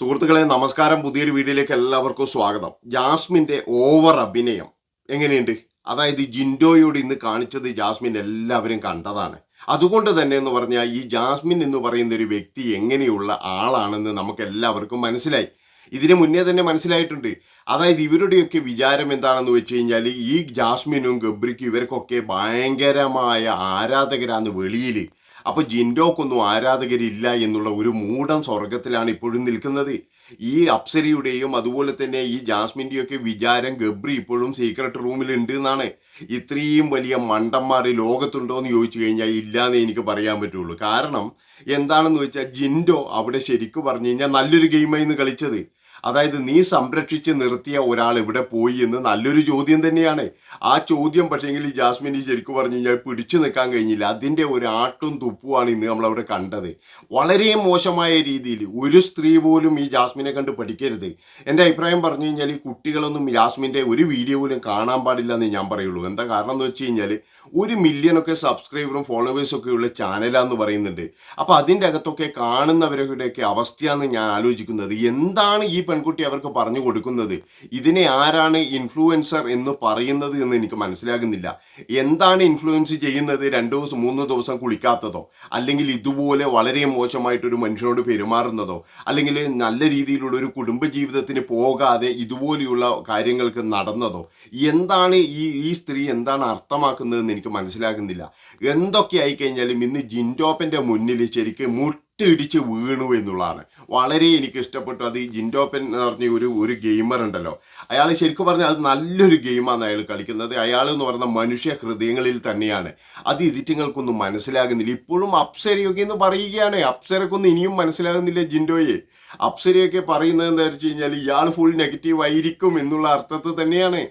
സുഹൃത്തുക്കളെ നമസ്കാരം. പുതിയൊരു വീഡിയോയിലേക്ക് എല്ലാവർക്കും സ്വാഗതം. ജാസ്മിന്റെ ഓവർ അഭിനയം എങ്ങനെയുണ്ട്? അതായത് ജിൻഡോയോട് ഇന്ന് കാണിച്ചത് ജാസ്മിൻ എല്ലാവരും കണ്ടതാണ്. അതുകൊണ്ട് തന്നെ എന്ന് പറഞ്ഞാൽ ഈ ജാസ്മിൻ എന്ന് പറയുന്ന ഒരു വ്യക്തി എങ്ങനെയുള്ള ആളാണെന്ന് നമുക്ക് എല്ലാവർക്കും മനസ്സിലായി. ഇതിനു മുന്നേ തന്നെ മനസ്സിലായിട്ടുണ്ട്. അതായത് ഇവരുടെയൊക്കെ വിചാരം എന്താണെന്ന് വെച്ച് കഴിഞ്ഞാൽ ഈ ജാസ്മിനും ഗബ്രിക്കും ഇവർക്കൊക്കെ ഭയങ്കരമായ ആരാധകരാണ് വെളിയിൽ അപ്പോൾ ജിൻഡോക്കൊന്നും ആരാധകരില്ല എന്നുള്ള ഒരു മൂടം സ്വർഗത്തിലാണ് ഇപ്പോഴും നിൽക്കുന്നത്. ഈ അപ്സരയുടെയും അതുപോലെ തന്നെ ഈ ജാസ്മിന്റെയൊക്കെ വിചാരം ഗബ്രി ഇപ്പോഴും സീക്രട്ട് റൂമിലുണ്ട് എന്നാണ്. ഇത്രയും വലിയ മണ്ടന്മാർ ലോകത്തുണ്ടോ എന്ന് ചോദിച്ചു കഴിഞ്ഞാൽ ഇല്ലാന്നേ എനിക്ക് പറയാൻ പറ്റുള്ളൂ. കാരണം എന്താണെന്ന് വെച്ചാൽ ജിൻഡോ അവിടെ ശരിക്കും പറഞ്ഞു കഴിഞ്ഞാൽ നല്ലൊരു ഗെയിമായിരുന്നു കളിച്ചത്. അതായത് നീ സംരക്ഷിച്ച് നിർത്തിയ ഒരാൾ ഇവിടെ പോയി എന്ന് നല്ലൊരു ചോദ്യം തന്നെയാണ്. ആ ചോദ്യം പക്ഷേങ്കിൽ ജാസ്മിന് ശരിക്കും പറഞ്ഞു കഴിഞ്ഞാൽ പിടിച്ചു നിൽക്കാൻ കഴിഞ്ഞില്ല. അതിന്റെ ഒരു ആട്ടും തുപ്പുമാണ് ഇന്ന് നമ്മളവിടെ കണ്ടത്. വളരെ മോശമായ രീതിയിൽ ഒരു സ്ത്രീ പോലും ഈ ജാസ്മിനെ കണ്ട് പഠിക്കരുത്. എന്റെ അഭിപ്രായം പറഞ്ഞു കഴിഞ്ഞാൽ ഈ കുട്ടികളൊന്നും ജാസ്മിന്റെ ഒരു വീഡിയോ പോലും കാണാൻ പാടില്ല എന്ന് ഞാൻ പറയുള്ളൂ. എന്താ കാരണം എന്ന് വെച്ച് കഴിഞ്ഞാൽ ഒരു മില്യണൊക്കെ സബ്സ്ക്രൈബറും ഫോളോവേഴ്സും ഒക്കെ ഉള്ള ചാനലാന്ന് പറയുന്നുണ്ട്. അപ്പോൾ അതിന്റെ അകത്തൊക്കെ കാണുന്നവരുടെയൊക്കെ അവസ്ഥയാണെന്ന് ഞാൻ ആലോചിക്കുന്നത്. എന്താണ് ഈ പെൺകുട്ടി അവർക്ക് പറഞ്ഞു കൊടുക്കുന്നത്? ഇതിനെ ആരാണ് ഇൻഫ്ലുവൻസർ എന്ന് പറയുന്നത് എന്ന് എനിക്ക് മനസ്സിലാകുന്നില്ല. എന്താണ് ഇൻഫ്ലുവൻസ് ചെയ്യുന്നത്? രണ്ട് ദിവസം മൂന്ന് ദിവസം കുളിക്കാത്തതോ? അല്ലെങ്കിൽ ഇതുപോലെ വളരെ മോശമായിട്ടൊരു മനുഷ്യനോട് പെരുമാറുന്നതോ? അല്ലെങ്കിൽ നല്ല രീതിയിലുള്ള ഒരു കുടുംബ ജീവിതത്തിന് പോകാതെ ഇതുപോലെയുള്ള കാര്യങ്ങൾക്ക് നടന്നതോ? എന്താണ് ഈ ഈ സ്ത്രീ എന്താണ് അർത്ഥമാക്കുന്നതെന്ന് എനിക്ക് മനസ്സിലാകുന്നില്ല. എന്തൊക്കെ ആയിക്കഴിഞ്ഞാലും ഇന്ന് ജിൻഡോപ്പന്റെ മുന്നിൽ ശരിക്കും മുട്ടിടിച്ച് വീണു എന്നുള്ളതാണ്. വളരെ എനിക്ക് ഇഷ്ടപ്പെട്ടു അത് ജിൻഡോപ്പൻ എന്ന് പറഞ്ഞ ഒരു ഒരു ഗെയിമർ ഉണ്ടല്ലോ. അയാൾ ശരിക്കും പറഞ്ഞാൽ അത് നല്ലൊരു ഗെയിമാണ് അയാൾ കളിക്കുന്നത്. അയാൾ എന്ന് പറഞ്ഞ മനുഷ്യ ഹൃദയങ്ങളിൽ തന്നെയാണ്. അത് ഇതിറ്റങ്ങൾക്കൊന്നും മനസ്സിലാകുന്നില്ല. ഇപ്പോഴും അപ്സരയൊക്കെ എന്ന് പറയുകയാണ്. അപ്സരക്കൊന്നും ഇനിയും മനസ്സിലാകുന്നില്ല ജിൻഡോയെ. അപ്സരയൊക്കെ പറയുന്നത് എന്താ വെച്ച് കഴിഞ്ഞാൽ ഇയാൾ ഫുൾ നെഗറ്റീവ് ആയിരിക്കും എന്നുള്ള അർത്ഥത്തിൽ തന്നെയാണ്.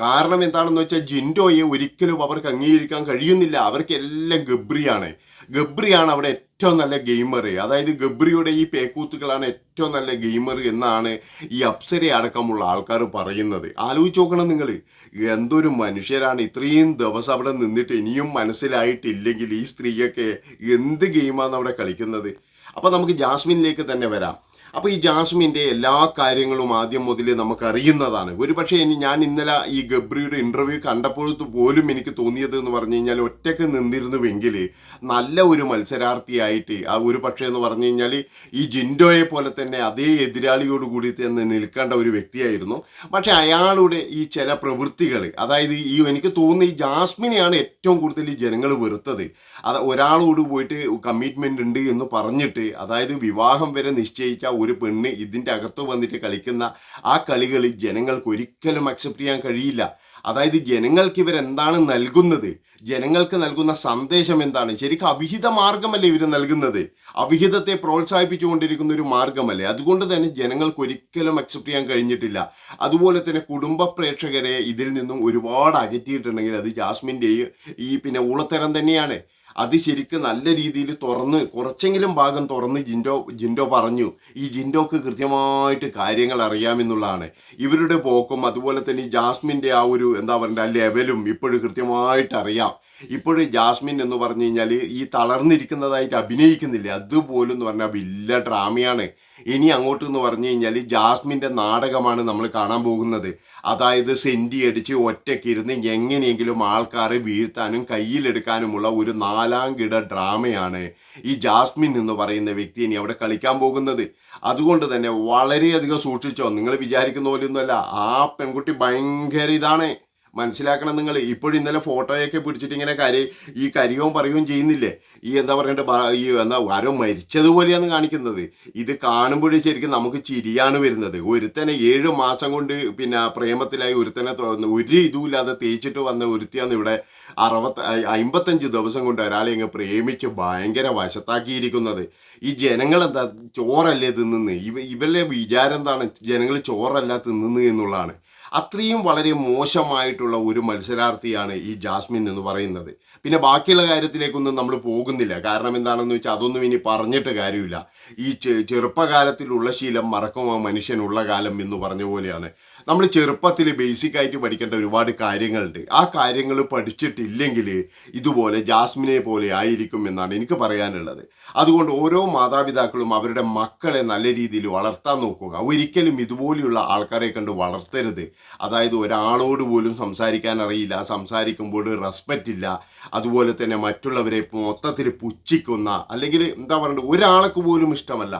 കാരണം എന്താണെന്ന് വെച്ചാൽ ജിൻഡോയെ ഒരിക്കലും അവർക്ക് അംഗീകരിക്കാൻ കഴിയുന്നില്ല. അവർക്കെല്ലാം ഗബ്രിയാണ്. ഗബ്രിയാണ് അവിടെ ഏറ്റവും നല്ല ഗെയിമർ അതായത് ഗബ്രിയുടെ ഈ പേക്കൂത്തുകളാണ് ഏറ്റവും നല്ല ഗെയിമർ എന്നാണ് ഈ അപ്സര അടക്കമുള്ള ആൾക്കാർ പറയുന്നത്. ആലോചിച്ച് നോക്കണം നിങ്ങൾ എന്തൊരു മനുഷ്യരാണ്. ഇത്രയും ദിവസം അവിടെ നിന്നിട്ട് ഇനിയും മനസ്സിലായിട്ടില്ലെങ്കിൽ ഈ സ്ത്രീയൊക്കെ എന്ത് ഗെയിമാണ് അവിടെ കളിക്കുന്നത്? അപ്പോൾ നമുക്ക് ജാസ്മിനിലേക്ക് തന്നെ വരാം. അപ്പോൾ ഈ ജാസ്മിന്റെ എല്ലാ കാര്യങ്ങളും ആദ്യം മുതൽ നമുക്ക് അറിയുന്നതാണ് ഒരു പക്ഷേ ഇനി ഞാൻ ഇന്നലെ ഈ ഗബ്രിയുടെ ഇന്റർവ്യൂ കണ്ടപ്പോഴത്ത് പോലും എനിക്ക് തോന്നിയത് എന്ന് പറഞ്ഞു കഴിഞ്ഞാൽ ഒറ്റയ്ക്ക് നിന്നിരുന്നുവെങ്കിൽ നല്ല ഒരു മത്സരാർത്ഥിയായിട്ട് ആ ഒരു പക്ഷേ എന്ന് പറഞ്ഞു കഴിഞ്ഞാൽ ഈ ജിൻഡോയെ പോലെ തന്നെ അതേ എതിരാളിയോട് കൂടി തന്നെ നിൽക്കേണ്ട ഒരു വ്യക്തിയായിരുന്നു. പക്ഷേ അയാളുടെ ഈ ചില പ്രവൃത്തികൾ അതായത് ഈ എനിക്ക് തോന്നുന്നു ഈ ജാസ്മിനെയാണ് ഏറ്റവും കൂടുതൽ ജനങ്ങൾ വെറുത്തത്. അത് ഒരാളോട് പോയിട്ട് കമ്മിറ്റ്മെന്റ് ഉണ്ട് എന്ന് പറഞ്ഞിട്ട് അതായത് വിവാഹം വരെ നിശ്ചയിച്ച ഒരു പെണ്ണ് ഇതിന്റെ അകത്ത് വന്നിട്ട് കളിക്കുന്ന ആ കളികൾ ജനങ്ങൾക്ക് ഒരിക്കലും അക്സെപ്റ്റ് ചെയ്യാൻ കഴിയില്ല. അതായത് ജനങ്ങൾക്ക് ഇവരെന്താണ് നൽകുന്നത്? ജനങ്ങൾക്ക് നൽകുന്ന സന്ദേശം എന്താണ്? ശരിക്കും അവിഹിത മാർഗമല്ലേ ഇവർ നൽകുന്നത്? അവിഹിതത്തെ പ്രോത്സാഹിപ്പിച്ചുകൊണ്ടിരിക്കുന്ന ഒരു മാർഗമല്ലേ അതുകൊണ്ട് തന്നെ ജനങ്ങൾക്ക് ഒരിക്കലും അക്സെപ്റ്റ് ചെയ്യാൻ കഴിഞ്ഞിട്ടില്ല. അതുപോലെ തന്നെ കുടുംബ പ്രേക്ഷകരെ ഇതിൽ നിന്നും ഒരുപാട് അകറ്റിയിട്ടുണ്ടെങ്കിൽ അത് ജാസ്മിന്റെയും ഈ പിന്നെ ഊളത്തരം തന്നെയാണ്. അത് ശരിക്കും നല്ല രീതിയിൽ തുറന്ന് കുറച്ചെങ്കിലും ഭാഗം തുറന്ന് ജിൻഡോ ജിൻഡോ പറഞ്ഞു. ഈ ജിൻഡോക്ക് കൃത്യമായിട്ട് കാര്യങ്ങൾ അറിയാമെന്നുള്ളതാണ്. ഇവരുടെ പോക്കും അതുപോലെ തന്നെ ജാസ്മിന്റെ ആ ഒരു എന്താ പറയുക ലെവലും ഇപ്പോഴും കൃത്യമായിട്ട് അറിയാം. ഇപ്പോഴും ജാസ്മിൻ എന്ന് പറഞ്ഞു കഴിഞ്ഞാൽ ഈ തളർന്നിരിക്കുന്നതായിട്ട് അഭിനയിക്കുന്നില്ല? അതുപോലും എന്ന് പറഞ്ഞാൽ വലിയ ഡ്രാമയാണ്. ഇനി അങ്ങോട്ട് എന്ന് പറഞ്ഞു കഴിഞ്ഞാൽ ജാസ്മിന്റെ നാടകമാണ് നമ്മൾ കാണാൻ പോകുന്നത്. അതായത് സെന്റി അടിച്ച് ഒറ്റയ്ക്ക് ഇരുന്ന് എങ്ങനെയെങ്കിലും ആൾക്കാരെ വീഴ്ത്താനും കയ്യിലെടുക്കാനുമുള്ള ഒരു നാലാം കിട ഡ്രാമയാണ് ഈ ജാസ്മിൻ എന്ന് പറയുന്ന വ്യക്തി ഇനി അവിടെ കളിക്കാൻ പോകുന്നത്. അതുകൊണ്ട് തന്നെ വളരെയധികം സൂക്ഷിച്ചോ നിങ്ങൾ വിചാരിക്കുന്ന പോലെയൊന്നുമല്ല. ആ പെൺകുട്ടി ഭയങ്കര ഇതാണ്. മനസ്സിലാക്കണം നിങ്ങൾ. ഇപ്പോഴും ഇന്നലെ ഫോട്ടോയൊക്കെ പിടിച്ചിട്ട് ഇങ്ങനെ കരി ഈ കരിയോം പറയുകയും ചെയ്യുന്നില്ലേ? ഈ എന്താ പറയണ്ട ഈ എന്താ ആരോ മരിച്ചതുപോലെയാണ് കാണിക്കുന്നത്. ഇത് കാണുമ്പോഴേ ശരിക്കും നമുക്ക് ചിരിയാണ് വരുന്നത്. ഒരുത്തനെ ഏഴ് മാസം കൊണ്ട് പിന്നെ പ്രേമത്തിലായി ഒരുത്തനെ ഒരു ഇതുമില്ലാതെ തേച്ചിട്ട് വന്ന ഒരുത്തിയാണ് ഇവിടെ അറുപത്ത അമ്പത്തഞ്ച് ദിവസം കൊണ്ട് ഒരാളെ അങ്ങ് പ്രേമിച്ച് ഭയങ്കര വശത്താക്കിയിരിക്കുന്നത്. ഈ ജനങ്ങളെന്താ ചോറല്ലേ തിന്നുന്നത്? ഇവ ഇവരുടെ വിചാരം എന്താണ്? ജനങ്ങൾ ചോറല്ല തിന്നുന്നത് എന്നുള്ളതാണ്. അത്രയും വളരെ മോശമായിട്ടുള്ള ഒരു മത്സരാർത്ഥിയാണ് ഈ ജാസ്മിൻ എന്ന് പറയുന്നത്. പിന്നെ ബാക്കിയുള്ള കാര്യത്തിലേക്കൊന്നും നമ്മൾ പോകുന്നില്ല. കാരണം എന്താണെന്ന് വെച്ചാൽ അതൊന്നും ഇനി പറഞ്ഞിട്ട് കാര്യമില്ല. ഈ ചെറുപ്പകാലത്തിലുള്ള ശീലം മറക്കും ആ മനുഷ്യനുള്ള കാലം എന്ന് പറഞ്ഞ പോലെയാണ്. നമ്മൾ ചെറുപ്പത്തിൽ ബേസിക് ആയിട്ട് പഠിക്കേണ്ട ഒരുപാട് കാര്യങ്ങളുണ്ട്. ആ കാര്യങ്ങൾ പഠിച്ചിട്ടില്ലെങ്കിൽ ഇതുപോലെ ജാസ്മിനെ പോലെ ആയിരിക്കും എന്നാണ് എനിക്ക് പറയാനുള്ളത്. അതുകൊണ്ട് ഓരോ മാതാപിതാക്കളും അവരുടെ മക്കളെ നല്ല രീതിയിൽ വളർത്താൻ നോക്കുക. ഒരിക്കലും ഇതുപോലെയുള്ള ആൾക്കാരെ കണ്ട് വളർത്തരുത്. അതായത് ഒരാളോട് പോലും സംസാരിക്കാൻ അറിയില്ല സംസാരിക്കുമ്പോൾ റെസ്പെക്റ്റ് ഇല്ല അതുപോലെ തന്നെ മറ്റുള്ളവരെ മൊത്തത്തിൽ പുച്ഛിക്കുന്ന അല്ലെങ്കിൽ എന്താ പറയുക ഒരാൾക്ക് പോലും ഇഷ്ടമല്ല.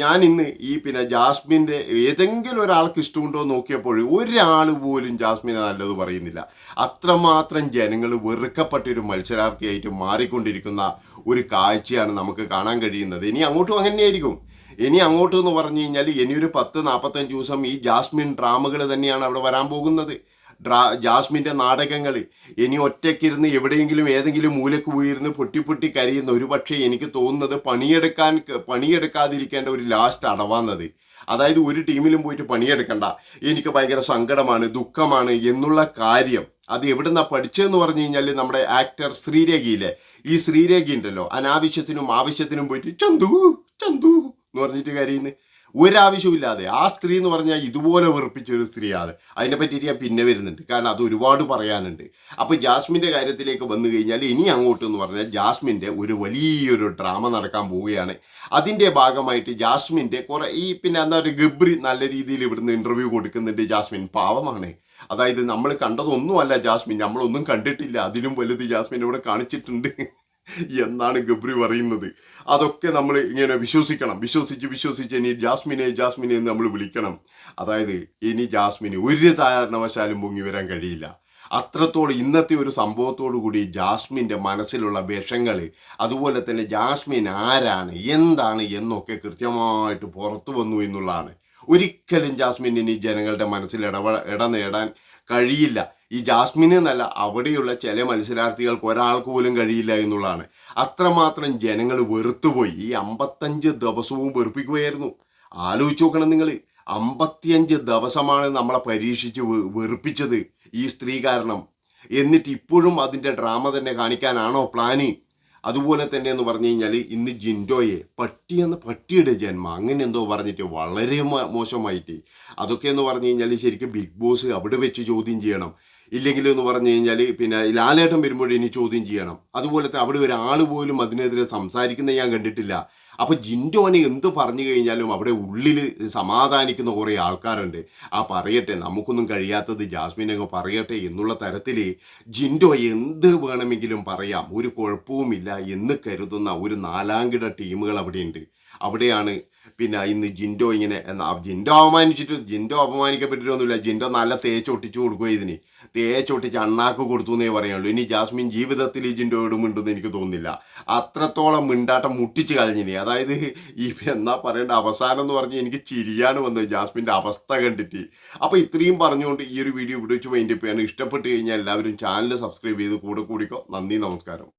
ഞാൻ ഇന്ന് ഈ പിന്നെ ജാസ്മിന്റെ ഏതെങ്കിലും ഒരാൾക്ക് ഇഷ്ടമുണ്ടോ നോക്കിയപ്പോൾ ഒരാൾ പോലും ജാസ്മിനെ നല്ലത് പറയുന്നില്ല. അത്രമാത്രം ജനങ്ങൾ വെറുക്കപ്പെട്ടൊരു മത്സരാർത്ഥിയായിട്ട് മാറിക്കൊണ്ടിരിക്കുന്ന ഒരു കാഴ്ചയാണ് നമുക്ക് കാണാൻ കഴിയുന്നത്. ഇനി അങ്ങോട്ടും അങ്ങനെയായിരിക്കും. ഇനി അങ്ങോട്ട് എന്ന് പറഞ്ഞു കഴിഞ്ഞാൽ ഇനിയൊരു പത്ത് നാൽപ്പത്തഞ്ച് ദിവസം ഈ ജാസ്മിൻ ഡ്രാമകൾ തന്നെയാണ് അവിടെ വരാൻ പോകുന്നത്. ഡ്രാ ജാസ്മിന്റെ നാടകങ്ങൾ ഇനി ഒറ്റയ്ക്കിരുന്ന് എവിടെയെങ്കിലും ഏതെങ്കിലും മൂലക്ക് പോയിരുന്ന് പൊട്ടി പൊട്ടി കരയുന്ന ഒരു പക്ഷേ എനിക്ക് തോന്നുന്നത് പണിയെടുക്കാൻ പണിയെടുക്കാതിരിക്കേണ്ട ഒരു ലാസ്റ്റ് അടവാന്നത് അതായത് ഒരു ടീമിലും പോയിട്ട് പണിയെടുക്കണ്ട. എനിക്ക് ഭയങ്കര സങ്കടമാണ് ദുഃഖമാണ് എന്നുള്ള കാര്യം. അത് എവിടുന്നാ പഠിച്ചതെന്ന് പറഞ്ഞു കഴിഞ്ഞാൽ നമ്മുടെ ആക്ടർ ശ്രീരേഖയിലെ ഈ ശ്രീരേഖ ഉണ്ടല്ലോ അനാവശ്യത്തിനും ആവശ്യത്തിനും പോയിട്ട് ചന്തു ചന്തു എന്ന് പറഞ്ഞിട്ട് കരയുന്നു ഒരാവശ്യമില്ലാതെ ആ സ്ത്രീ എന്ന് പറഞ്ഞാൽ ഇതുപോലെ വെറുപ്പിച്ച ഒരു സ്ത്രീയാണ്. അതിനെ പറ്റിയിട്ട് ഞാൻ പിന്നെ വരുന്നുണ്ട്. കാരണം അത് ഒരുപാട് പറയാനുണ്ട്. അപ്പോൾ ജാസ്മിന്റെ കാര്യത്തിലേക്ക് വന്നു കഴിഞ്ഞാൽ ഇനി അങ്ങോട്ട് എന്ന് പറഞ്ഞാൽ ജാസ്മിന്റെ ഒരു വലിയൊരു ഡ്രാമ നടക്കാൻ പോവുകയാണ്. അതിന്റെ ഭാഗമായിട്ട് ജാസ്മിന്റെ കുറേ ഈ പിന്നെ എന്താ പറയുക ഗബ്രി നല്ല രീതിയിൽ ഇവിടുന്ന് ഇന്റർവ്യൂ കൊടുക്കുന്നുണ്ട് ജാസ്മിൻ. പാവമാണ്. അതായത് നമ്മൾ കണ്ടതൊന്നുമല്ല ജാസ്മിൻ. നമ്മളൊന്നും കണ്ടിട്ടില്ല. അതിലും വലുത് ജാസ്മിൻ ഇവിടെ കാണിച്ചിട്ടുണ്ട്. എന്നാണ് ഗബ്രി പറയുന്നത്. അതൊക്കെ നമ്മൾ ഇങ്ങനെ വിശ്വസിക്കണം. വിശ്വസിച്ച് വിശ്വസിച്ച് ഇനി ജാസ്മിനെ ജാസ്മിനെ എന്ന് നമ്മൾ വിളിക്കണം. അതായത് ഇനി ജാസ്മിന് ഒരു കാരണവശാലും പൊങ്ങി വരാൻ കഴിയില്ല. അത്രത്തോളം ഇന്നത്തെ ഒരു സംഭവത്തോടു കൂടി ജാസ്മിന്റെ മനസ്സിലുള്ള വിഷങ്ങൾ അതുപോലെ തന്നെ ജാസ്മിൻ ആരാണ് എന്താണ് എന്നൊക്കെ കൃത്യമായിട്ട് പുറത്തു വന്നു എന്നുള്ളതാണ്. ഒരിക്കലും ജാസ്മിൻ ഇനി ജനങ്ങളുടെ മനസ്സിൽ ഇടപെട ഇട നേടാൻ കഴിയില്ല. ഈ ജാസ്മിന് എന്നല്ല അവിടെയുള്ള ചില മത്സരാർത്ഥികൾക്ക് ഒരാൾക്ക് പോലും കഴിയില്ല എന്നുള്ളതാണ്. അത്രമാത്രം ജനങ്ങൾ വെറുത്തുപോയി. ഈ അമ്പത്തഞ്ച് ദിവസവും വെറുപ്പിക്കുകയായിരുന്നു. ആലോചിച്ച് നോക്കണം നിങ്ങൾ. അമ്പത്തിയഞ്ച് ദിവസമാണ് നമ്മളെ പരീക്ഷിച്ച് വെറുപ്പിച്ചത് ഈ സ്ത്രീ കാരണം. എന്നിട്ട് ഇപ്പോഴും അതിന്റെ ഡ്രാമ തന്നെ കാണിക്കാനാണോ പ്ലാന്? അതുപോലെ തന്നെ എന്ന് പറഞ്ഞു കഴിഞ്ഞാൽ ഇന്ന് ജിൻഡോയെ പട്ടി പട്ടിയുടെ ജന്മം. അങ്ങനെ എന്തോ പറഞ്ഞിട്ട് വളരെ മോശമായിട്ട്. അതൊക്കെ എന്ന് പറഞ്ഞു കഴിഞ്ഞാൽ ശരിക്കും ബിഗ് ബോസ് അവിടെ വെച്ച് ചോദ്യം ചെയ്യണം. ഇല്ലെങ്കിൽ എന്ന് പറഞ്ഞു കഴിഞ്ഞാൽ പിന്നെ ലാലേട്ടൻ വരുമ്പോൾ ഇനി ചോദ്യം ചെയ്യണം. അതുപോലത്തെ അവിടെ ഒരാൾ പോലും അതിനെതിരെ സംസാരിക്കുന്നത് ഞാൻ കണ്ടിട്ടില്ല. അപ്പോൾ ജിൻഡോനെ എന്ത് പറഞ്ഞു കഴിഞ്ഞാലും അവിടെ ഉള്ളിൽ സമാധാനിക്കുന്ന കുറേ ആൾക്കാരുണ്ട്. ആ പറയട്ടെ നമുക്കൊന്നും കഴിയാത്തത് ജാസ്മിൻ അങ്ങ് പറയട്ടെ എന്നുള്ള തരത്തിൽ ജിൻഡോ എന്ത് വേണമെങ്കിലും പറയാം. ഒരു കുഴപ്പവുമില്ല എന്ന് കരുതുന്ന ഒരു നാലാംകിട ടീമുകൾ അവിടെയുണ്ട്. അവിടെയാണ് പിന്നെ ഇന്ന് ജിൻഡോ ഇങ്ങനെ എന്നാ ജിൻഡോ അപമാനിച്ചിട്ട് ജിൻഡോ അപമാനിക്കപ്പെട്ടിട്ടൊന്നുമില്ല. ജിൻഡോ നല്ല തേച്ചൊട്ടിച്ചു കൊടുക്കുക ഇതിന്. തേച്ചൊട്ടിച്ച് അണ്ണാക്ക് കൊടുത്തു എന്നേ പറയുള്ളൂ ഇനി ജാസ്മിൻ ജീവിതത്തിൽ ഈ ജിൻഡോയോട് മിണ്ടെന്ന് എനിക്ക് തോന്നുന്നില്ല. അത്രത്തോളം മിണ്ടാട്ടം മുട്ടിച്ച് കളഞ്ഞിനി. അതായത് ഈ എന്നാ പറയേണ്ട അവസാനം എന്ന് പറഞ്ഞ് എനിക്ക് ചിരിയാണ് വന്നത് ജാസ്മിന്റെ അവസ്ഥ കണ്ടിട്ട്. അപ്പോൾ ഇത്രയും പറഞ്ഞുകൊണ്ട് ഈ ഒരു വീഡിയോ ഇവിടെ വെച്ച് ചെയ്യാണ് ഇഷ്ടപ്പെട്ട് കഴിഞ്ഞാൽ എല്ലാവരും ചാനൽ സബ്സ്ക്രൈബ് ചെയ്ത് കൂടെ കൂടിക്കോ. നന്ദി നമസ്കാരം.